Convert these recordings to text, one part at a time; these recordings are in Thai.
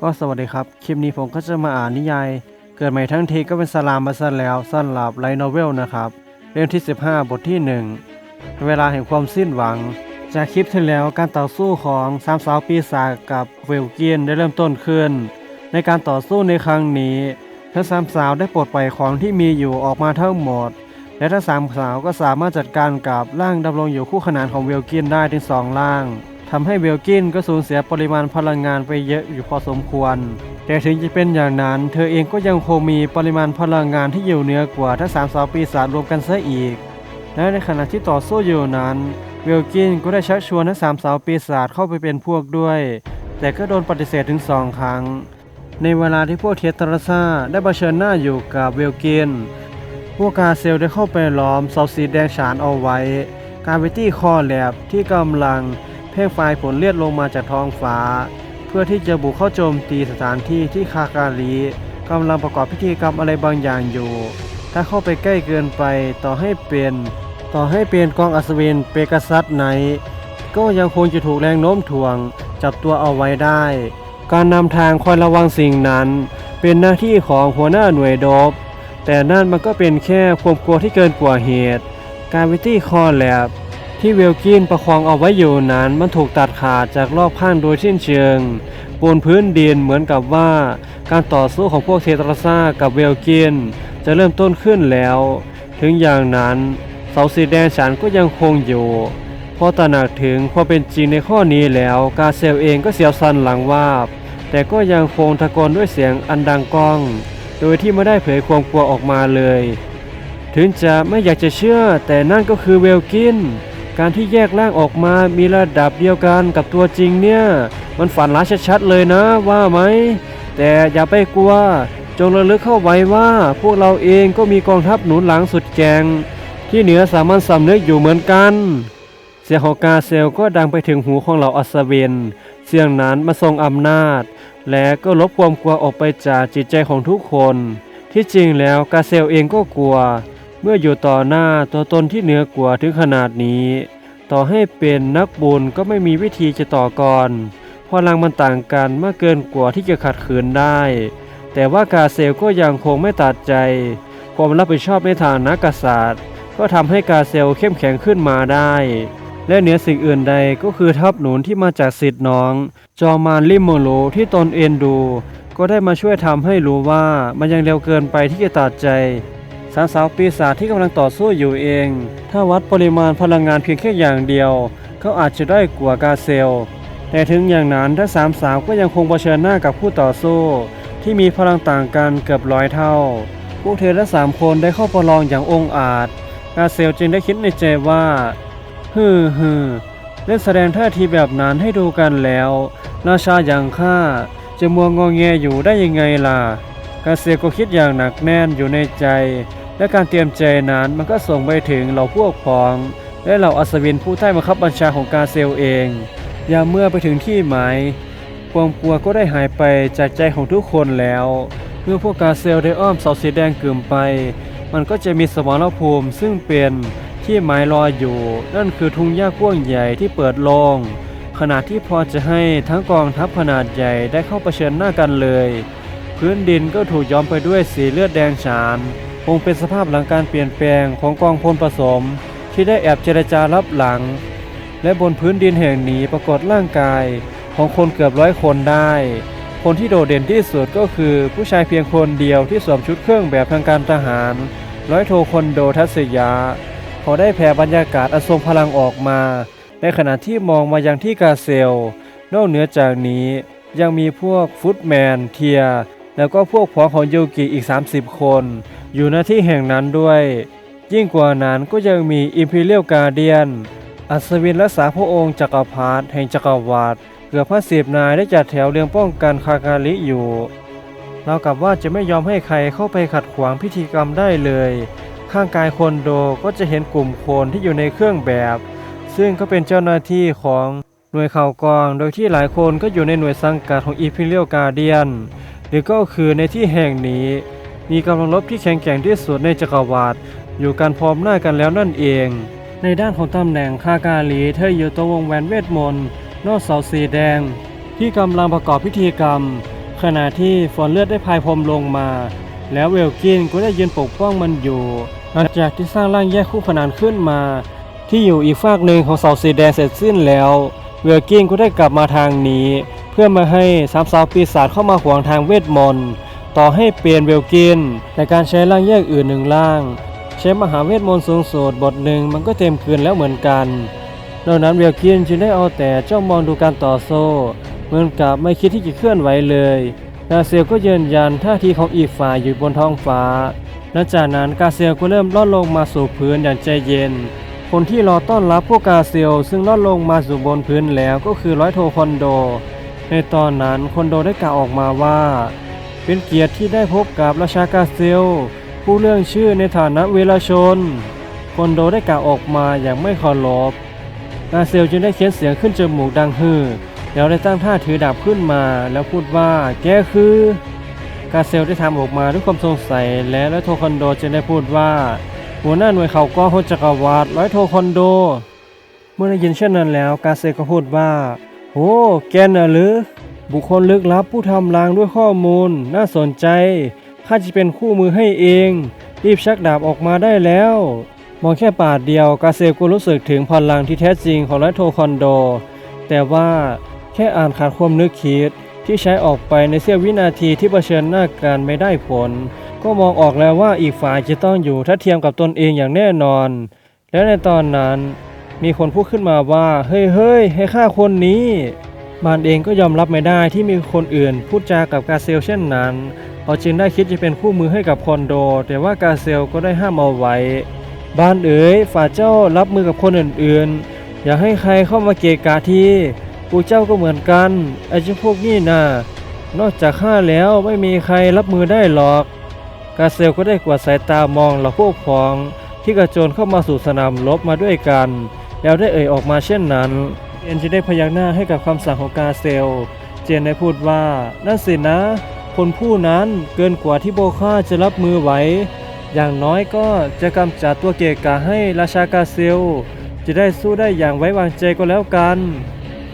ก็สวัสดีครับ คลิปนี้ผมก็จะมาอ่านนิยาย เกิดใหม่ทั้งทีก็เป็นสลามมาซะแล้วสั้นหลับไลท์โนเวลนะครับ เล่มที่ 15 บทที่ 1 เวลาแห่งความสิ้นหวัง จากคลิปที่แล้วการต่อสู้ของสามสาวปีศาจกับเวลเกียนได้เริ่มต้นขึ้น ในการต่อสู้ในครั้งนี้ทั้งสามสาวได้ปลดปล่อยของที่มีอยู่ออกมาทั้งหมด และทั้งสามสาวก็สามารถจัดการกับร่างดำรงอยู่คู่ขนานของเวลกินได้ถึงสองร่าง ทำให้เวลกินก็สูญเสียปริมาณพลังงานไปเยอะอยู่พอสมควร แต่ถึงจะเป็นอย่างนั้น เธอเองก็ยังคงมีปริมาณพลังงานที่อยู่เหนือกว่าทั้งสามสาวปีศาจรวมกันซะอีก และในขณะที่ต่อสู้อยู่นั้น เวลกินก็ได้ชักชวนทั้งสามสาวปีศาจเข้าไปเป็นพวกด้วย แต่ก็โดนปฏิเสธถึงสองครั้ง ในเวลาที่พวกเทียตราซาได้เผชิญหน้าอยู่กับเวลกิน พวกกาเซลได้เข้าไปล้อมเสาสีแดงฉานเอาไว้ กาเวตี้คอแลบที่กำลัง เพ่งไฟผลเลือดลงมาจากท้องฟ้า เพื่อที่จะบุกเข้าโจมตีสถานที่ที่คาการีกำลังประกอบพิธีกรรมอะไรบางอย่างอยู่ ถ้าเข้าไปใกล้เกินไปต่อให้เป็นต่อให้เป็นกองอัศวินเปกัสซัสไหนก็ยังคงจะถูกแรงโน้มถ่วง จับตัวเอาไว้ได้ การนำทางคอยระวังสิ่งนั้น เป็นหน้าที่ของหัวหน้าหน่วยโดบ แต่นั่นมันก็เป็นแค่ความกลัวที่เกินกว่าเหตุ การวิตี้คอแลบ ที่เวลกินประคองเอาไว้อยู่นั้นมันถูกตัดขาดจากรอบข้างโดยสิ้นเชิงบนพื้นดินเหมือนกับว่า การต่อสู้ของพวกเทตราซากับเวลกินจะเริ่มต้นขึ้นแล้ว ถึงอย่างนั้น เสาสีแดงฉันก็ยังคงอยู่พอตระหนักถึงความเป็นจริงในข้อนี้แล้ว กาเซลเองก็เสียวสันหลังวาบ แต่ก็ยังคงตะโกนด้วยเสียงอันดังก้อง โดยที่ไม่ได้เผยความกลัวออกมาเลย ถึงจะไม่อยากจะเชื่อแต่นั่นก็คือเวลกิน การที่แยกร่างออกมามีระดับเดียวกันกับตัวจริงเนี่ย มันฝันร้ายชัดๆเลยนะว่าไหม แต่อย่าไปกลัว จงระลึกเข้าไว้ว่า พวกเราเองก็มีกองทัพหนุนหลังสุดแกร่งที่เหนือสามัญสำนึกอยู่เหมือนกัน เสียงของกาเซลก็ดังไปถึงหูของเหล่าอัศวิน เสียงนั้นมาทรงอำนาจ และก็ลบความกลัวออกไปจากจิตใจของทุกคน ที่จริงแล้วกาเซลเองก็กลัว เมื่ออยู่ต่อหน้าตัวตนที่เหนือกว่าถึงขนาดนี้ ต่อให้เป็นนักบุญก็ไม่มีวิธีจะต่อกรพลังมันต่างกันมากเกินกว่าที่จะขัดขืนได้ แต่ว่ากาเซลก็ยังคงไม่ตัดใจ ความรับผิดชอบในทางนักษัตริย์ ก็ทำให้กาเซลเข้มแข็งขึ้นมาได้ และเหนือสิ่งอื่นใดก็คือทัพหนุนที่มาจากสิทธิ์น้อง จอมานลิมโมโลที่ตนเอ็นดู ก็ได้มาช่วยทำให้รู้ว่ามันยังเร็วเกินไปที่จะตัดใจ สามสาวปีศาจที่กำลังต่อสู้อยู่เอง ถ้าวัดปริมาณพลังงานเพียงแค่อย่างเดียว เขาอาจจะได้กว่ากาเซล แต่ถึงอย่างนั้นทั้งสามสาวก็ยังคงเผชิญหน้ากับคู่ต่อสู้ ที่มีพลังต่างกันเกือบร้อยเท่า พวกเธอและสามคนได้เข้าประลองอย่างองอาจ กาเซลจึงได้คิดในใจว่าฮึมฮึมเล่นแสดงท่าทีแบบนั้นให้ดูกันแล้ว ราชาอย่างข้าจะมัวงอแงอยู่ได้ยังไงล่ะกาเซลก็คิดอย่างหนักแน่นอยู่ในใจ และการเตรียมใจนั้นมันก็ส่งไปถึงเหล่าพวกพ้อง และเหล่าอัศวินผู้ใต้บังคับบัญชาของกาเซลเอง ยามเมื่อไปถึงที่หมายความกลัวก็ได้หายไปจากใจของทุกคนแล้ว เมื่อพวกกาเซลได้อ้อมเสาสีแดงกึ่มไป มันก็จะมีสมรภูมิซึ่งเป็นที่หมายรออยู่ นั่นคือทุ่งหญ้ากว้างใหญ่ที่เปิดโล่งขณะที่พอจะให้ทั้งกองทัพขนาดใหญ่ได้เข้าเผชิญหน้ากันเลย พื้นดินก็ถูกย้อมไปด้วยสีเลือดแดงฉาน คงเป็นสภาพหลังการเปลี่ยนแปลงของกองพลผสม ที่ได้แอบเจรจารับหลัง และบนพื้นดินแห่งนี้ปรากฏร่างกายของคนเกือบร้อยคนได้ คนที่โดดเด่นที่สุดก็คือผู้ชายเพียงคนเดียวที่สวมชุดเครื่องแบบทางการทหาร ร้อยโทคอนโดทัศยาเขาได้แผ่บรรยากาศอันทรงพลังออกมา ในขณะที่มองมายังที่กาเซล นอกเหนือจากนี้ยังมีพวกฟุตแมนเทีย แล้วก็พวกพ้องของโยกิอีก 30 คน อยู่หน้าที่แห่งนั้นด้วย ยิ่งกว่านั้นก็ยังมีอิมพีเรียลการเดียน อัศวินรักษาพระองค์จักรพรรดิแห่งจักรวรรดิเกือบห้าสิบนายได้จัดแถวเรียงป้องกันคาการิอยู่เรากับว่าจะไม่ยอมให้ใครเข้าไปขัดขวางพิธีกรรมได้เลย ข้างกายคนโดก็จะเห็นกลุ่มคนที่อยู่ในเครื่องแบบ ซึ่งก็เป็นเจ้าหน้าที่ของหน่วยข่าวกอง โดยที่หลายคนก็อยู่ในหน่วยสังกัดของ Imperial Guardian หรือก็คือในที่แห่งนี้ มีกำลังรบที่แข็งแกร่งที่สุดในจักรวรรดิอยู่กันพร้อมหน้ากันแล้วนั่นเอง ในด้านของตำแหน่งคากาลีเธออยู่ตรงวงแหวนเวทมนต์นอกเสาสีแดง ที่กำลังประกอบพิธีกรรม ขณะที่ฝนเลือดได้พายพรมลงมา แล้วเวลกินก็ได้ยืนปกป้องมันอยู่หลังจากที่สร้างร่างแยกคู่ขนานขึ้นมา ที่อยู่อีกฝากหนึ่งของเสาสีแดงเสร็จสิ้นแล้ว เวลกินก็ได้กลับมาทางนี้ เพื่อมาให้สามสาวปีศาจเข้ามาขวางทางเวทมนต์ ต่อให้เปลี่ยนเวลกิน แต่การใช้ร่างแยกอื่นหนึ่งร่าง ใช้มหาเวทมนต์สูงสุดบทหนึ่งมันก็เต็มคืนแล้วเหมือนกันดังนั้นเวลกินจึงได้เอาแต่จ้องมองดูการต่อโซ่เหมือนกับไม่คิดที่จะเคลื่อนไหวเลยกาเซียก็ยืนยันท่าทีของอีกฝ่ายอยู่บนท้องฟ้าหลังจากนั้นกาเซียก็เริ่มลอดลงมาสู่พื้นอย่างใจเย็น คนที่รอต้อนรับพวกกาเซียซึ่งลอดลงมาสู่บนพื้นแล้วก็คือร้อยโทคอนโด ในตอนนั้นคอนโดได้กล่าวออกมาว่า เป็นเกียรติที่ได้พบกับราชากาเซล ผู้เรื่องชื่อในฐานะเวลาชนคอนโดได้กล่าวออกมาอย่างไม่เคารพกาเซลจึงได้เขียนเสียงขึ้นจมูกดังฮือแล้วได้ตั้งท่าถือดาบขึ้นมา แล้วพูดว่าแกคือกาเซลได้ทำออกมาด้วยความสงสัยและร้อยโทคอนโดจึงได้พูดว่า หัวหน้าหน่วยเขาก็โฮจักรวาลร้อยโทคอนโด เมื่อได้ยินเช่นนั้นแล้วกาเซลก็พูดว่า โอ้แกน่ะหรือ บุคคลลึกลับผู้ทำลางด้วยข้อมูล น่าสนใจ ข้าจะเป็นคู่มือให้เอง รีบชักดาบออกมาได้แล้ว มองแค่ปาดเดียวกาเซลก็รู้สึกถึงพลังที่แท้จริงของร้อยโทคอนโด แต่ว่าแค่อ่านขาดความนึกคิดที่ใช้ออกไปในเสี้ยววินาทีที่เผชิญหน้ากันไม่ได้ผล ก็มองออกแล้วว่าอีกฝ่ายจะต้องอยู่ทัดเทียมกับตนเองอย่างแน่นอน และในตอนนั้น มีคนพูดขึ้นมาว่า เฮ้ยเฮ้ยให้ฆ่าคนนี้มานเองก็ยอมรับไม่ได้ที่มีคนอื่นพูดจากับกาเซลเช่นนั้นเขาจึงได้คิดจะเป็นคู่มือให้กับคอนโด แต่ว่ากาเซลก็ได้ห้ามเอาไว้บ้านเอ๋ยฝ่าเจ้ารับมือกับคนอื่นๆ อย่าให้ใครเข้ามาเกะกะทีกูเจ้าก็เหมือนกันไอ้เจ้าพวกนี้นะ่ะนอกจากข้าแล้วไม่มีใครรับมือได้หรอก กาเซลก็ได้กวาดสายตามองเหล่าพวกพ้องที่กระโจนเข้ามาสู่สนามรบมาด้วยกัน แล้วได้เอ่ยออกมาเช่นนั้นเอ็นจะได้พยักหน้าให้กับคำสั่งของกาเซล เจนได้พูดว่านั่นสินะ คนผู้นั้นเกินกว่าที่โบค่าจะรับมือไหวอย่างน้อยก็จะกำจัดตัวเกกะให้ราชากาเซล จะได้สู้ได้อย่างไว้วางใจก็แล้วกัน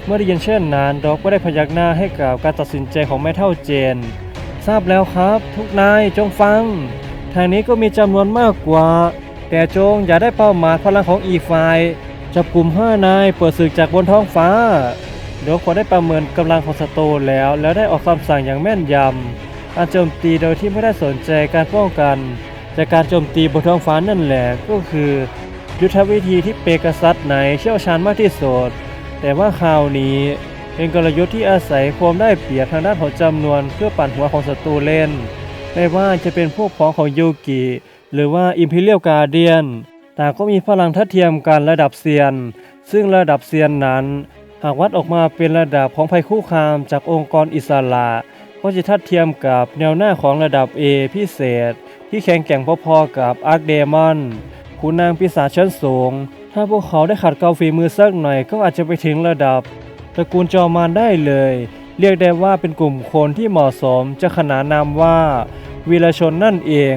เมื่อได้ยินเช่นนั้นดอกก็ได้พยักหน้าให้กับการตัดสินใจของแม่เท่าเจน ทราบแล้วครับ ทุกนายจงฟัง ทางนี้ก็มีจำนวนมากกว่า แต่จงอย่าได้เป้าหมายพลังของอีกฝ่าย จับกลุ่มห้านาย เปิดศึกจากบนท้องฟ้าเดี๋ยวควรได้ประเมินกำลังของศัตรูแล้ว แล้วได้ออกคำสั่งอย่างแม่นยำการโจมตีโดยที่ไม่ได้สนใจการป้องกัน จากการโจมตีบนท้องฟ้านั่นแหละก็คือ ยุทธวิธีที่เปกซัสไหนเชี่ยวชาญมากที่สุดแต่ว่าคราวนี้เป็นกลยุทธ์ที่อาศัยความได้เปรียบทางด้านของจำนวนเพื่อปั่นหัวของศัตรูเล่น ไม่ว่าจะเป็นพวกพ้องของยูกิหรือว่าอิมพีเรียลการเดียน ต่างก็มีพลังทัดเทียมกันระดับเซียน ซึ่งระดับเซียนนั้น หากวัดออกมาเป็นระดับของภัยคู่คามจากองค์กรอิสระก็จะทัดเทียมกับแนวหน้าของระดับ A พิเศษ ที่แข็งแกร่งพอๆกับอาร์คเดมอนขุนนางปีศาจชั้นสูง ถ้าพวกเขาได้ขัดเกลาฝีมือสักหน่อยก็อาจจะไปถึงระดับตระกูลจอมารได้เลย เรียกได้ว่าเป็นกลุ่มคนที่เหมาะสมจะขนานนามว่าวีรชนนั่นเอง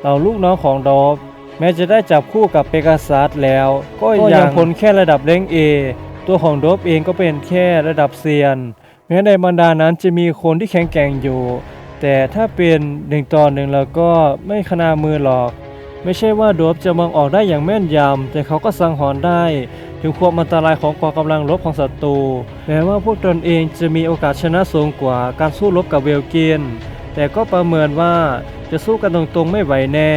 เหล่าลูกน้องของดอบ แม้จะได้จับคู่กับเปกาซัสแล้ว ก็ยังพ้นแค่ระดับเล้งเอตัวของโดบเองก็เป็นแค่ระดับเซียน แม้ในบรรดานั้นจะมีคนที่แข็งแกร่งอยู่ แต่ถ้าเป็นหนึ่งต่อหนึ่งแล้วก็ไม่ขนามือหรอก ไม่ใช่ว่าโดบจะมองออกได้อย่างแม่นยำแต่เขาก็สังหรณ์ได้ ถึงความอันตรายของกองกำลังรบของศัตรูแม้ว่าพวกตนเองจะมีโอกาสชนะสูงกว่าการสู้รบกับเวลเกียนแต่ก็ประเมินว่าจะสู้กันตรงๆไม่ไหวแน่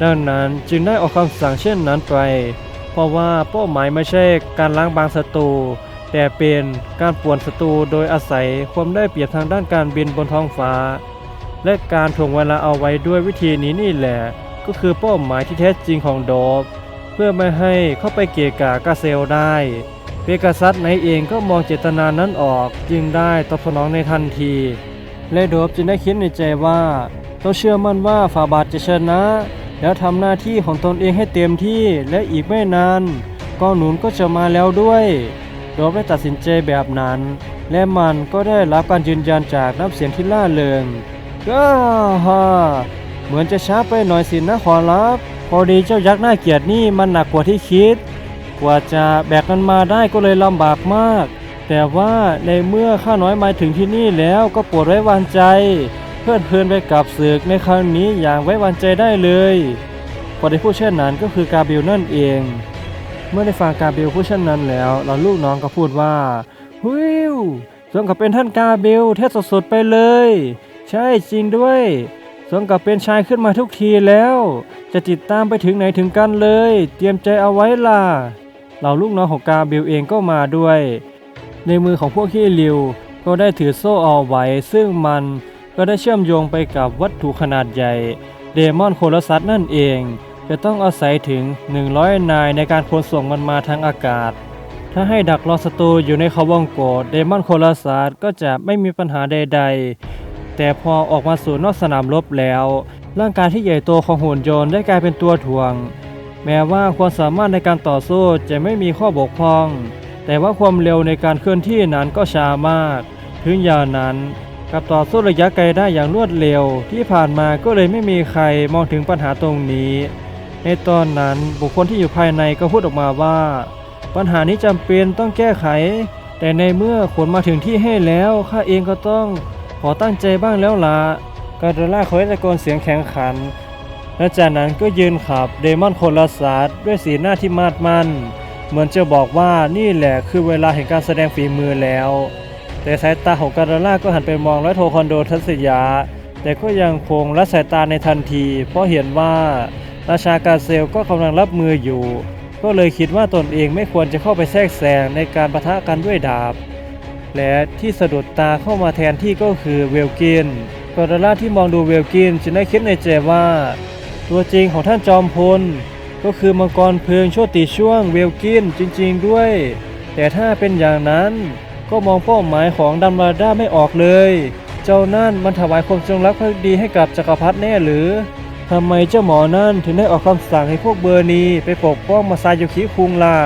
ดังนั้นจึงได้ออกคำสั่งเช่นนั้นไป เพราะว่าเป้าหมายไม่ใช่การล้างบางศัตรูแต่เป็นการป่วนศัตรูโดยอาศัยความได้เปรียบทางด้านการบินบนท้องฟ้า และการถ่วงเวลาเอาไว้ด้วยวิธีนี้นี่แหละ ก็คือเป้าหมายที่แท้จริงของโดบเพื่อไม่ให้เข้าไปเกะกะกาเซลได้เปกาซัสในเองก็มองเจตนานั้นออกจึงได้ตอบสนองในทันที และโดบจึงได้คิดในใจว่าต้องเชื่อมั่นว่าฝาบาทจะชนะ แล้วทำหน้าที่ของตนเองให้เต็มที่และอีกไม่นานกองหนุนก็จะมาแล้วด้วยโดบได้ตัดสินใจแบบนั้น และมันก็ได้รับการยืนยันจากน้ำเสียงที่ล่าเริงก็ฮ่าเหมือนจะช้าไปหน่อยสินะขอรับ พอดีเจ้ายักษ์หน้าเกียดนี่มันหนักกว่าที่คิด กว่าจะแบกมันมาได้ก็เลยลำบากมาก แต่ว่าในเมื่อข้าน้อยมาถึงที่นี่แล้วก็ปรดไว้วางใจ เพื่อนเพลินไปกับศึกในครั้งนี้อย่างไว้วางใจได้เลยพอได้พูดเช่นนั้นก็คือกาเบลนั่นเอง เมื่อได้ฟังกาเบลพูดเช่นนั้นแล้วเราลูกน้องก็พูดว่าฮิวสมกับเป็นท่านกาเบลเทศสดๆไปเลย ใช่จริงด้วยสมกับเป็นชายขึ้นมาทุกทีแล้ว จะติดตามไปถึงไหนถึงกันเลย เตรียมใจเอาไว้ล่ะเราลูกน้องของกาเบลเองก็มาด้วย ในมือของพวกขี้ริวก็ได้ถือโซ่เอาไว้ซึ่งมัน ก็ได้เชื่อมโยงไปกับวัตถุขนาดใหญ่ เดมอนโคลซัสนั่นเอง จะต้องอาศัยถึง 100 นายในการขนส่งมันมาทางอากาศ ถ้าให้ดักรอศัตรูอยู่ในเขาวงกตเดมอนโคลซัสก็จะไม่มีปัญหาใด ๆ แต่พอออกมาสู่นอกสนามรบแล้ว ร่างกายที่ใหญ่โตของหุ่นยนต์ได้กลายเป็นตัวถ่วง แม้ว่าความสามารถในการต่อสู้จะไม่มีข้อบกพร่อง แต่ว่าความเร็วในการเคลื่อนที่นั้นก็ช้ามาก ถึงอย่างนั้น กับต่อสู้ระยะไกลได้อย่างรวดเร็ว ที่ผ่านมาก็เลยไม่มีใครมองถึงปัญหาตรงนี้ ในตอนนั้นบุคคลที่อยู่ภายในก็พูดออกมาว่า ปัญหานี้จำเป็นต้องแก้ไข แต่ในเมื่อขนมาถึงที่ให้แล้วข้าเองก็ต้องขอตั้งใจบ้างแล้วละกาโดล่าเขาตะโกนเสียงแข็งขันและจากนั้นก็ยืนขับเดมอนโคลาสาดด้วยสีหน้าที่มาดมั่น เหมือนจะบอกว่านี่แหละคือเวลาแห่งการแสดงฝีมือแล้ว แต่สายตาของการาล่าก็หันไปมองและโทคอนโดทัศยา แต่ก็ยังคงละสายตาในทันที เพราะเห็นว่าราชากาเซลก็กำลังรับมืออยู่ ก็เลยคิดว่าตนเองไม่ควรจะเข้าไปแทรกแซงในการปะทะกันด้วยดาบ และที่สะดุดตาเข้ามาแทนที่ก็คือเวลกินกอร์ดาล่าที่มองดูเวลกินจึงได้คิดในใจว่า ตัวจริงของท่านจอมพล ก็คือมังกรเพลิงโชติช่วงเวลกินจริง ๆด้วย แต่ถ้าเป็นอย่างนั้น ก็มองเป้าหมายของดัมบาด้าไม่ออกเลย เจ้านั่นมันถวายความจงรักภักดีให้กับจักรพรรดิแน่หรือทำไมเจ้าหมอนั่นถึงได้ออกคำสั่งให้พวกเบอร์นีไปปกป้องมาซาโยคิคุงล่ะ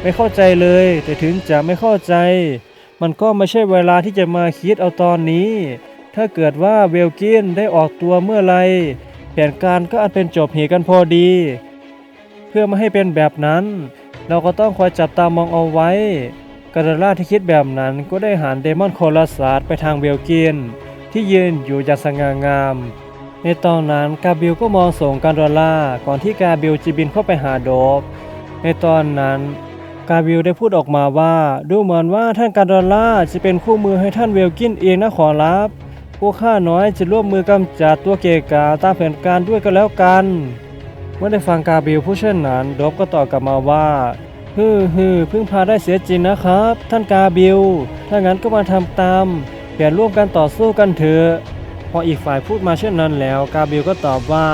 ไม่เข้าใจเลย แต่ถึงจะไม่เข้าใจ มันก็ไม่ใช่เวลาที่จะมาคิดเอาตอนนี้ ถ้าเกิดว่าเวลกินได้ออกตัวเมื่อไรแผนการก็อาจเป็นจบเหตุกันพอดี เพื่อไม่ให้เป็นแบบนั้น เราก็ต้องคอยจับตามองเอาไว้ กาดาล่าที่คิดแบบนั้นก็ได้หันเดมอนโคลาสาดไปทางเวลกินที่ยืนอยู่อย่างสง่างาม ในตอนนั้นกาบิลก็มองส่งการดล่าก่อนที่กาบิลจะบินเข้าไปหาโดบ ในตอนนั้นกาบิลได้พูดออกมาว่าดูเหมือนว่าท่านการดอลล่าจะเป็นคู่มือให้ท่านเวลกินเองนะขอรับพวกข้าน้อยจะร่วมมือกำจัดตัวเกกาตามแผนการด้วยก็แล้วกัน เมื่อได้ฟังกาบิลผู้เช่นนั้น โดบก็ตอบกลับมาว่า ฮึมฮึมพึ่งพาได้เสียจริงนะครับ ท่านกาบิล ถ้างั้นก็มาทำตามเปลี่ยนร่วมกันต่อสู้กันเถอะพออีกฝ่ายพูดมาเช่นนั้นแล้ว กาบิลก็ตอบว่า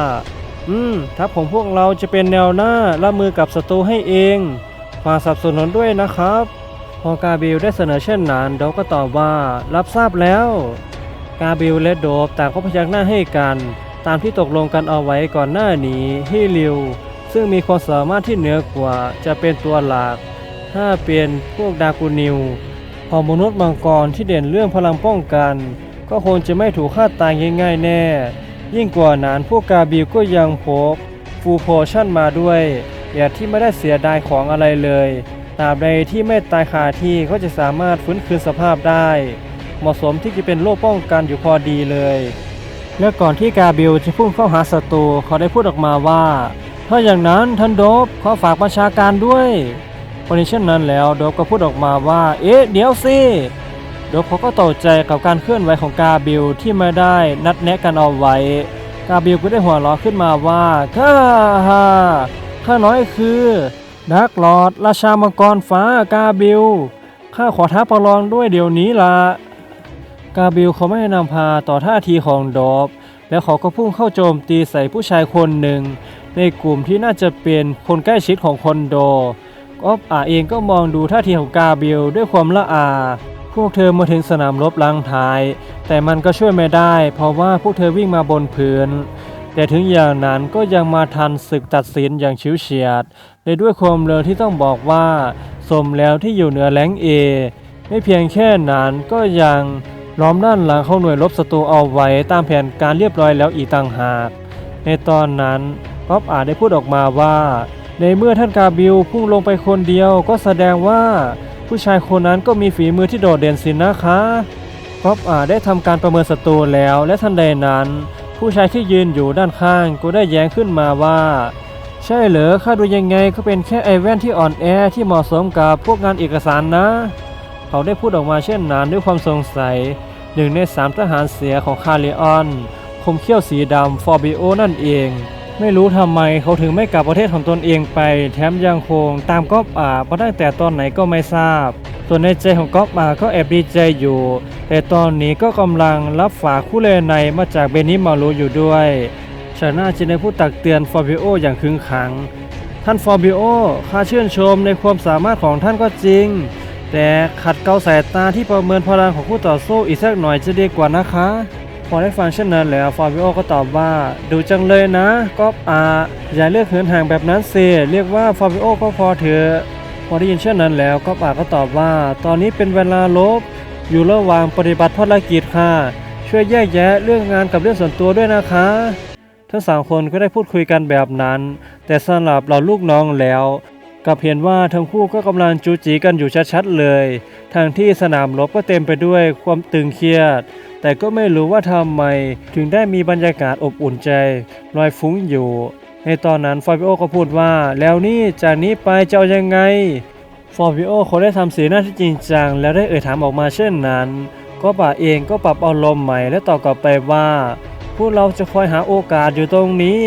อืมทัพของพวกเราจะเป็นแนวหน้ารับมือกับศัตรูให้เองฝากสนับสนุนด้วยนะครับ พอกาบิลได้เสนอเช่นนั้นโดบก็ตอบว่ารับทราบแล้ว กาบิลและโดบต่างก็พยักหน้าให้กัน ตามที่ตกลงกันเอาไว้ก่อนหน้านี้ฮิลิว ซึ่งมีความสามารถที่เหนือกว่าจะเป็นตัวหลัก ถ้าเป็นพวกดากูนิวพอมนุษย์มังกรที่เด่นเรื่องพลังป้องกัน ก็คงจะไม่ถูกฆ่าตายง่ายๆแน่ ยิ่งกว่านั้นพวกกาบิลก็ยังพกฟูโพชั่นมาด้วยแบบที่ไม่ได้เสียดายของอะไรเลยตราบใดที่ไม่ตายคาที่ก็จะสามารถฟื้นคืนสภาพได้ เหมาะสมที่จะเป็นโล่ป้องกันอยู่พอดีเลย และก่อนที่กาบิลจะพุ่งเข้าหาศัตรูเขาได้พูดออกมาว่า ถ้าอย่างนั้นท่านโดบขอฝากบัญชาการด้วยพอในเช่นนั้นแล้วโดบก็พูดออกมาว่า เอ๊ะ เดี๋ยวสิโดบเขาก็ตกใจกับการเคลื่อนไหวของกาบิลที่ไม่ได้นัดแนะกันเอาไว้ กาบิลก็ได้หัวเราะขึ้นมาว่าข้าฮ่าข้าน้อยคือดักลอดราชามังกรฟ้ากาบิลข้าขอท้าประลองด้วยเดี๋ยวนี้ละกาบิลเขาไม่ให้นำพาต่อท่าทีของดอบ แล้วเขาก็พุ่งเข้าโจมตีใส่ผู้ชายคนหนึ่ง ในกลุ่มที่น่าจะเป็นคนใกล้ชิดของคอนโดออบอาเองก็มองดูท่าทีของกาเบลด้วยความละอา พวกเธอมาถึงสนามรบลังท้าย แต่มันก็ช่วยไม่ได้ เพราะว่าพวกเธอวิ่งมาบนพื้น แต่ถึงอย่างนั้นก็ยังมาทันศึกตัดสินอย่างชิวเฉียดและด้วยความเร็วที่ต้องบอกว่า สมแล้วที่อยู่เหนือแหลงเอ ไม่เพียงแค่นั้นก็ยังล้อมด้านหลังเของหน่วยรบศัตรูเอาไว้ตามแผนการเรียบร้อยแล้วอีกต่างหาก ในตอนนั้น อปอาจได้พูดออกมาว่า ในเมื่อท่านกาบิลพุ่งลงไปคนเดียวก็แสดงว่า ผู้ชายคนนั้นก็มีฝีมือที่โดดเด่นสินนะคะก๊อฟอาได้ทำการประเมินศัตรูแล้วและทันใดนั้น ผู้ชายที่ยืนอยู่ด้านข้างก็ได้แย้งขึ้นมาว่า ใช่เหรอข้าดูยังไงก็เป็นแค่ไอแว่นที่อ่อนแอที่เหมาะสมกับพวกงานเอกสารนะ เขาได้พูดออกมาเช่นนั้นด้วยความสงสัยหนึ่งในสามทหารเสียของคาริออนคมเขี้ยวสีดำฟอร์บิโอนั่นเอง ไม่รู้ทำไมเขาถึงไม่กลับประเทศของตนเองไป แถมยังคงตามก๊อบอามาตั้งแต่ตอนไหนก็ไม่ทราบ ส่วนในใจของก๊อบอาก็แอบดีใจอยู่ แต่ตอนนี้ก็กำลังรับฝากคู่เลในมาจากเบนิมารูอยู่ด้วยชาน่าจึงได้พูดตักเตือนฟอร์บิโออย่างขึงขัง ท่านฟอร์บิโอข้าชื่นชมในความสามารถของท่านก็จริง แต่ขัดเกลาสายตาที่ประเมินพลังของคู่ต่อสู้อีกสักหน่อยจะดีกว่านะคะ อได้ฟังเช่นนั้นแล้วฟาบิโอก็ตอบว่า ดูจังเลยนะก๊อฟอาอย่าเลือกเหินห่างแบบนั้นสิเรียกว่าฟาบิโอก็พอเถอะพอได้ยินเช่นนั้นแล้วก๊อฟอาก็ตอบว่า ตอนนี้เป็นเวลาลบ อยู่ระหว่างปฏิบัติภารกิจค่ะ ช่วยแยกแยะเรื่องงานกับเรื่องส่วนตัวด้วยนะคะ ทั้งสามคนก็ได้พูดคุยกันแบบนั้น แต่สำหรับเราลูกน้องแล้วกับเห็นว่าทั้งคู่ก็กำลังจูจีกันอยู่ชัดๆเลย ทางที่สนามรบก็เต็มไปด้วยความตึงเครียด แต่ก็ไม่รู้ว่าทำไมถึงได้มีบรรยากาศอบอุ่นใจลอยฟุ้งอยู่ ในตอนนั้นฟาบิโอก็พูดว่า แล้วนี่จากนี้ไปจะเอายังไงฟอร์บิโอเขาได้ทำสีหน้าที่จริงจัง แล้วได้เอ่ยถามออกมาเช่นนั้น ก็ป่าเองก็ปรับอารมณ์ใหม่และตอบกลับไปว่า พวกเราจะคอยหาโอกาสอยู่ตรงนี้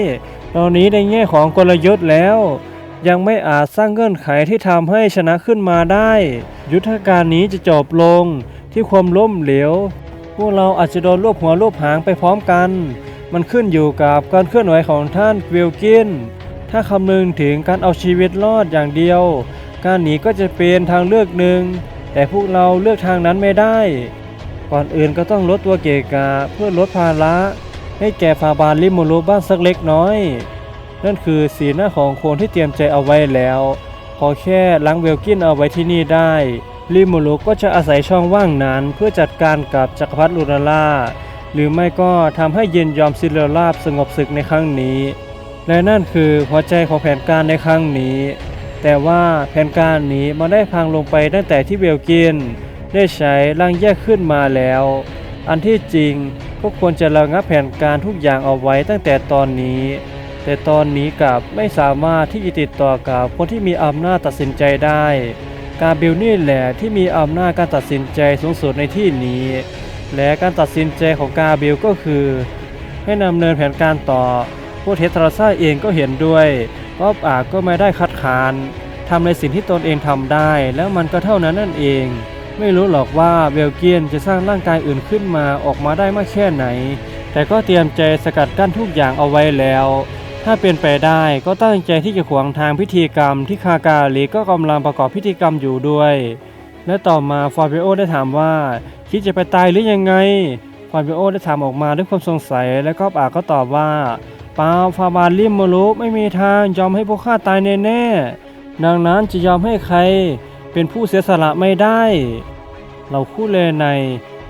ตอนนี้ในแง่ของกลยุทธ์แล้ว ยังไม่อาจสร้างเงื่อนไขที่ทำให้ชนะขึ้นมาได้ ยุทธการนี้จะจบลงที่ความล้มเหลว พวกเราอาจจะโดนรวบหัวรวบหางไปพร้อมกัน มันขึ้นอยู่กับการเคลื่อนไหวของท่านวิลกิน ถ้าคำนึงถึงการเอาชีวิตรอดอย่างเดียว การหนีก็จะเป็นทางเลือกหนึ่ง แต่พวกเราเลือกทางนั้นไม่ได้ ก่อนอื่นก็ต้องลดตัวเกกะเพื่อลดภาระ ให้แก่ฟาบานลิมูรุบ้างสักเล็กน้อย นั่นคือสีหน้าของคนที่เตรียมใจเอาไว้แล้วพอแค่ล้างเวลกินเอาไว้ที่นี่ได้ ลิมูรุก็จะอาศัยช่องว่างนั้นเพื่อจัดการกับจักรพรรดิลูนาล่า หรือไม่ก็ทำให้เย็นยอมซิลเลราบสงบศึกในครั้งนี้ และนั่นคือหัวใจของแผนการในครั้งนี้ แต่ว่าแผนการนี้มันได้พังลงไปตั้งแต่ที่เวลกิน ได้ใช้ร่างแยกขึ้นมาแล้ว อันที่จริงก็ควรจะระงับแผนการทุกอย่างเอาไว้ตั้งแต่ตอนนี้ แต่ตอนนี้กลับไม่สามารถที่จะติดต่อกับคนที่มีอำนาจตัดสินใจได้ กาบิลนี่แหละที่มีอำนาจการตัดสินใจสูงสุดในที่นี้ และการตัดสินใจของกาบิลก็คือ ให้ดำเนินแผนการต่อพวกเททราซ่าเองก็เห็นด้วยก๊อบอาก็ไม่ได้คัดค้านทำในสิ่งที่ตนเองทำได้ แล้วมันก็เท่านั้นนั่นเอง ไม่รู้หรอกว่าเบลเกียนจะสร้างร่างกายอื่นขึ้นมาออกมาได้มากแค่ไหน แต่ก็เตรียมใจสกัดกั้นทุกอย่างเอาไว้แล้ว ถ้าเป็นไปได้ก็ตั้งใจที่จะขวางทางพิธีกรรมที่คากาลีก็กำลังประกอบพิธีกรรมอยู่ด้วย และต่อมาฟาเบโอได้ถามว่า คิดจะไปตายหรือยังไง ฟาเบโอได้ถามออกมาด้วยความสงสัยและก็ปากก็ตอบว่าป่าฟาบาลิมโมรุไม่มีทางยอมให้พวกข้าตายแน่ๆดังนั้นจะยอมให้ใครเป็นผู้เสียสละไม่ได้ เราคู่เลใน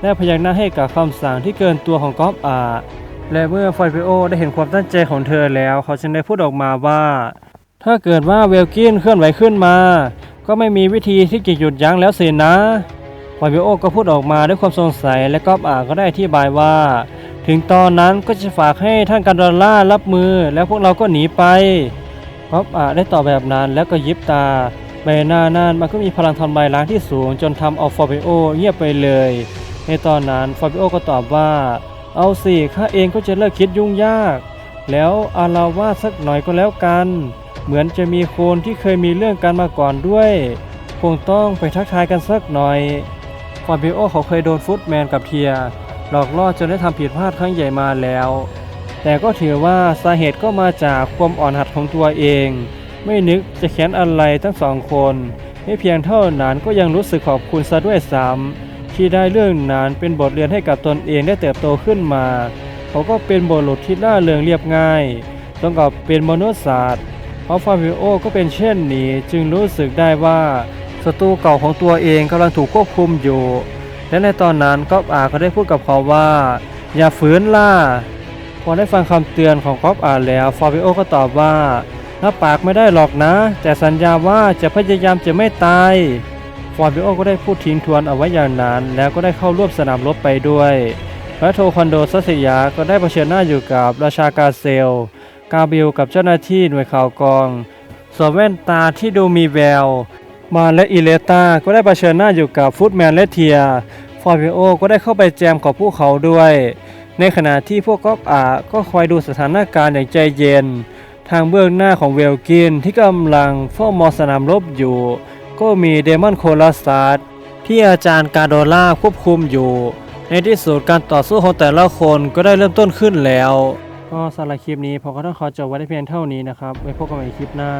ได้พยักหน้าให้กับคำสั่งที่เกินตัวของก๊อฟอา และเมื่อฟอยเปโอได้เห็นความตั้งใจของเธอแล้ว เขาจึงได้พูดออกมาว่า ถ้าเกิดว่าเวลกินเคลื่อนไหวขึ้นมา ก็ไม่มีวิธีที่จะหยุดยั้งแล้วสินะฟอยเปโอก็พูดออกมาด้วยความสงสัยและก๊อฟอาก็ได้อธิบายว่า ถึงตอนนั้นก็จะฝากให้ท่านกันดอลล่ารับมือ แล้วพวกเราก็หนีไปก๊อฟอาได้ตอบแบบนั้นแล้วก็ยิบตาใบหน้านั้นมันก็มีพลังทำลายล้างที่สูงจนทำเอาฟอร์เบโอเงียบไปเลย ในตอนนั้นฟอร์เบโอก็ตอบว่า เอาสิข้าเองก็จะเลิกคิดยุ่งยาก แล้วอาลาวาสักหน่อยก็แล้วกัน เหมือนจะมีคนที่เคยมีเรื่องกันมาก่อนด้วย คงต้องไปทักทายกันสักหน่อยฟอร์เบโอเขาเคยโดนฟุตแมนกับเทีย หลอกล่อจนได้ทำผิดพลาดครั้งใหญ่มาแล้ว แต่ก็ถือว่าสาเหตุก็มาจากความอ่อนหัดของตัวเอง ไม่นึกจะแค้นอะไรทั้งสองคนไม่เพียงเท่านั้นก็ยังรู้สึกขอบคุณซะด้วยซ้ำ ที่ได้เรื่องนั้นเป็นบทเรียนให้กับตนเองได้เติบโตขึ้นมา เขาก็เป็นบทหลุดที่ล่าเริงเรียบง่ายต้องกับเป็นมนุษยศาสตร์เพราะฟาบิโอก็เป็นเช่นนี้จึงรู้สึกได้ว่าศัตรูเก่าของตัวเองกำลังถูกควบคุมอยู่ และในตอนนั้นก๊อฟอาก็ได้พูดกับเขาว่า อย่าฝืนล่า พอได้ฟังคำเตือนของก๊อฟอาแล้วฟาบิโอก็ตอบว่ารับปากไม่ได้หรอกนะ แต่สัญญาว่าจะพยายามจะไม่ตาย ฟอร์บิโอก็ได้พูดทิ้งทวนเอาไว้อย่างนั้น แล้วก็ได้เข้าร่วมสนามรบไปด้วยและโทคอนโดซัสยาก็ได้เผชิญหน้าอยู่กับราชากาเซล กาบิลกับเจ้าหน้าที่หน่วยข่าวกองสวมแว่นตาที่ดูมีแวว มาและอิเลตาก็ได้เผชิญหน้าอยู่กับฟุตแมนและเทีย ฟอร์บิโอก็ได้เข้าไปแจมกับพวกเขาด้วย ในขณะที่พวกก๊อกอาก็คอยดูสถานการณ์อย่างใจเย็น ทางเบื้องหน้าของเวลกินที่กำลังเฝ้ามองสนามรบอยู่ ก็มีเดมอนโคลาสตาร์ที่อาจารย์กาโดล่าควบคุมอยู่ ในที่สุดการต่อสู้ของแต่ละคนก็ได้เริ่มต้นขึ้นแล้วก็สำหรับคลิปนี้ผมก็ต้องขอจบไว้ได้เพียงเท่านี้นะครับไว้พบกันใหม่คลิปหน้า